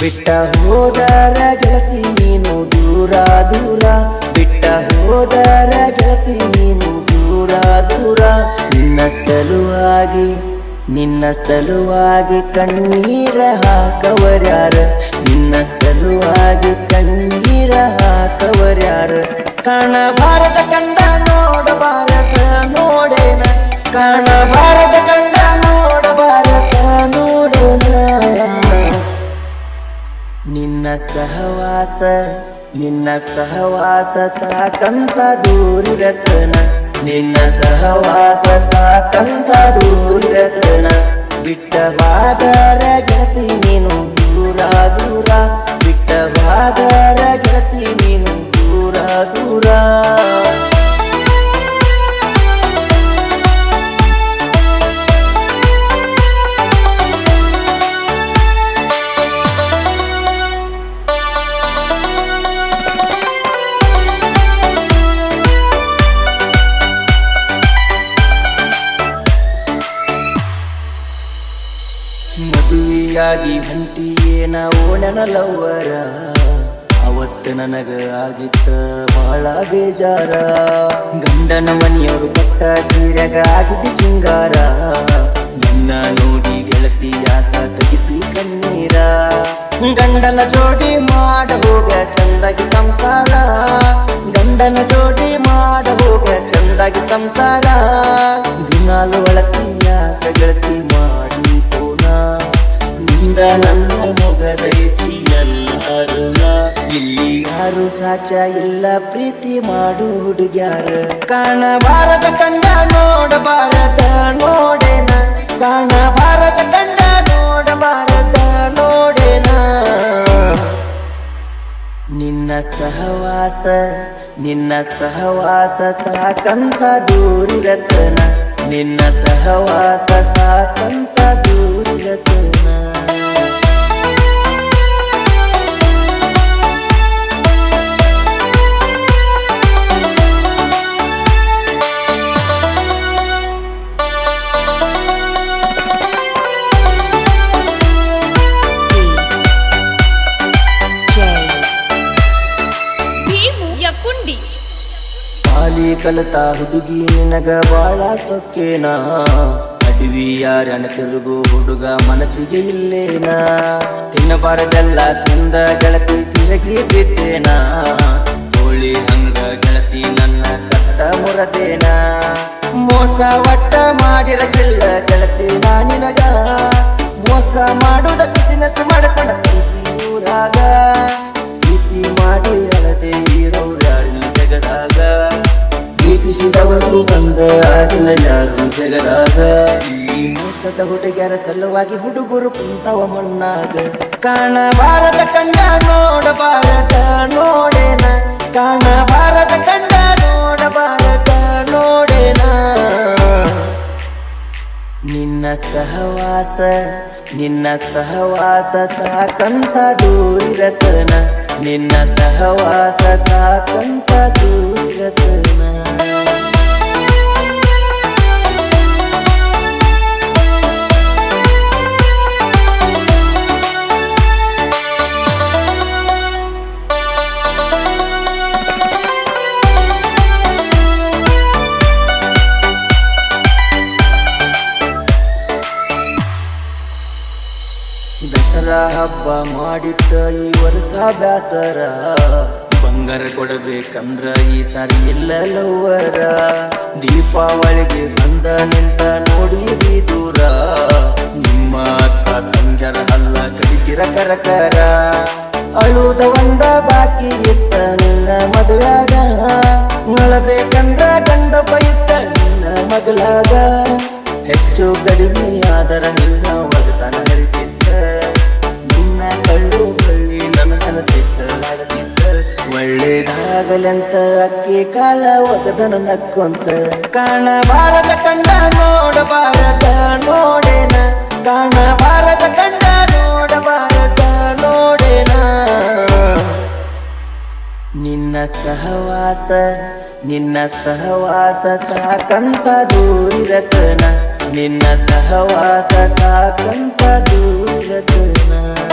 ಬಿಟ್ಟ ಹೋದರ ಗೆಳತಿ ನೀನು ದೂರ ದೂರ. ಬಿಟ್ಟ ಹೋದರ ಗೆಳತಿ ನೀನು ದೂರ ದೂರ. ನಿನ್ನ ಸಲುವಾಗಿ ನಿನ್ನ ಸಲುವಾಗಿ ಕಣ್ಣೀರ ಹಾಕವರ್ಯಾರ ನಿನ್ನ ಸಲುವಾಗಿ ಕಣ್ಣೀರ ಹಾಕವರ್ಯಾರ ಕಾಣಬಾರದ ಕಂಡ ನೋಡಬಾರದ, ನೋಡೇನ? ಕಾಣಬಾರದ ಕಂಡ ನಿನ್ನ ಸಹವಾಸ ನಿನ್ನ ಸಹವಾಸ ಸಾಕಂತ ದೂರಿರತನ. ನಿನ್ನ ಸಹವಾಸ ಸಾಕಂತ ದೂರಿರತನ. ಬಿಟ್ಟವಾದರ ಗತಿ ನೀನು ದೂರ ದೂರ ಬಿಟ್ಟವಾದರ ಗತಿ ನೀನು ದೂರ ದೂರ. ಮದುವೆಯಾಗಿ ಹೊಂಟಿಯೇನ ಓಣನ ಲವ್ವರ ಅವತ್ತು ನನಗ ಆಗಿತ್ತ ಬಹಳ ಬೇಜಾರ. ಗಂಡನ ಮನೆಯವರು ಪಟ್ಟ ಸೀರೆಗ ಆಗಿದ್ದ ಸಿಂಗಾರ. ನನ್ನ ನೋಡಿ ಗೆಳತಿ ಆತ ತಜಿಪಿ ಕಣ್ಣೀರ. ಗಂಡನ ಜೋಡಿ ಮಾಡ ಹೋಗ ಚಂದಾಗಿ ಸಂಸಾರ. ಗಂಡನ ಜೋಡಿ ಮಾಡ ಹೋಗ ಚಂದಾಗಿ ಸಂಸಾರ. ನನ್ನ ಮೊಗದೈತಿ ಎಲ್ಲರೂ ಇಲ್ಲಿ ಯಾರು ಸಾಚ ಇಲ್ಲ ಪ್ರೀತಿ ಮಾಡು ಹುಡುಗ್ಯಾರ ಕಾಣಬಾರದ ಕಂಡ ನೋಡಬಾರದ ನೋಡೇನ ಭಾರತ ಕಂಡ ನೋಡಬಾರದ ನೋಡೇನ ನಿನ್ನ ಸಹವಾಸ ನಿನ್ನ ಸಹವಾಸ ಸಾಕಂತ ದೂರಿರತನ ನಿನ್ನ ಸಹವಾಸ ಸಾಕಂತ ದೂರಿರತನ ಯಕುಂಡಿ ಬಾಲಿ ಕಲತ ಹುಡುಗಿ ನಿನಗ ಬಾಳ ಸೊಕ್ಕೇನ? ಅಡವಿ ಯಾರನ ತಿರುಗು ಹುಡುಗ ಮನಸ್ಸಿಗೆ ಇಲ್ಲೇನ? ತಿನ್ನಬಾರದೆಲ್ಲ ತಿಂದ ಗೆಳತಿ ತಿರುಗಿ ಬಿದ್ದೇನ? ಕೋಳಿ ಹಂಗ ಗೆಳತಿ ನನ್ನ ಕತ್ತ ಮುರದೇನ? ಮೋಸ ಒಟ್ಟ ಮಾಡಿರಲಿಲ್ಲ ಗೆಳತಿ ನಾ ನಿನಗ. ಮೋಸ ಮಾಡುದ ಬಿಸಿನೆಸ್ ಮಾಡ್ಕೊಂಡ ಪ್ರೀತಿಸಿದವರು ಬಂದ ಆಗಿಲ್ಲ ಯಾರು ಜಗದಾಗ ಈ ಮೋಸದ ಹುಡುಗ್ಯಾರ ಸಲುವಾಗಿ ಹುಡುಗರು ಕುಂತವ ಮಣ್ಣಾಗ ಕಾಣಬಾರದ ಕಂಡ ನೋಡಬಾರದ, ನೋಡೇನ? ಕಾಣಬಾರದ ಕಂಡ ನೋಡಬಾರದ, ನೋಡೇನ? ನಿನ್ನ ಸಹವಾಸ ನಿನ್ನ ಸಹವಾಸ ಸಾಕಂತ ದೂರಿರತನ. ನಿನ್ನ ಸಹವಾಸ ಸಾಕಂತ ದೂರಿರತನ. ದಸರಾ ಹಬ್ಬ ಮಾಡಿಟ್ಟ ಈ ವರ್ಷ ಬ್ಯಾಸರ. ಬಂಗಾರ ಕೊಡಬೇಕಂದ್ರ ಈ ಸಾರಿ ಇಲ್ಲ ಲವ್ವರ ದೀಪಾವಳಿಗೆ ಬಂದ ನಿಂತ ನೋಡಿ ದೂರ. ನಿಮ್ಮ ಅಕ್ಕ ತಂಗ್ಯರ ಹಲ್ಲ ಕಡಿತಿರ ಕರಕರ. ಒಳ್ಳೇದಾಗಲಂತ ಅಕ್ಕಿ ಕಾಳ ಒಗದನು ನಕ್ಕೊಂತ. ಕಾಣಬಾರದ ಕಂಡ ನೋಡಬಾರದ ನೋಡೇನ. ಕಾಣಬಾರದ ಕಂಡ ನೋಡಬಾರದ ನೋಡೇನ. ನಿನ್ನ ಸಹವಾಸ ನಿನ್ನ ಸಹವಾಸ ಸಾಕಂತ ದೂರಿರತನ. ನಿನ್ನ ಸಹವಾಸ ಸಾಕಂತ ದೂರಿರತನ.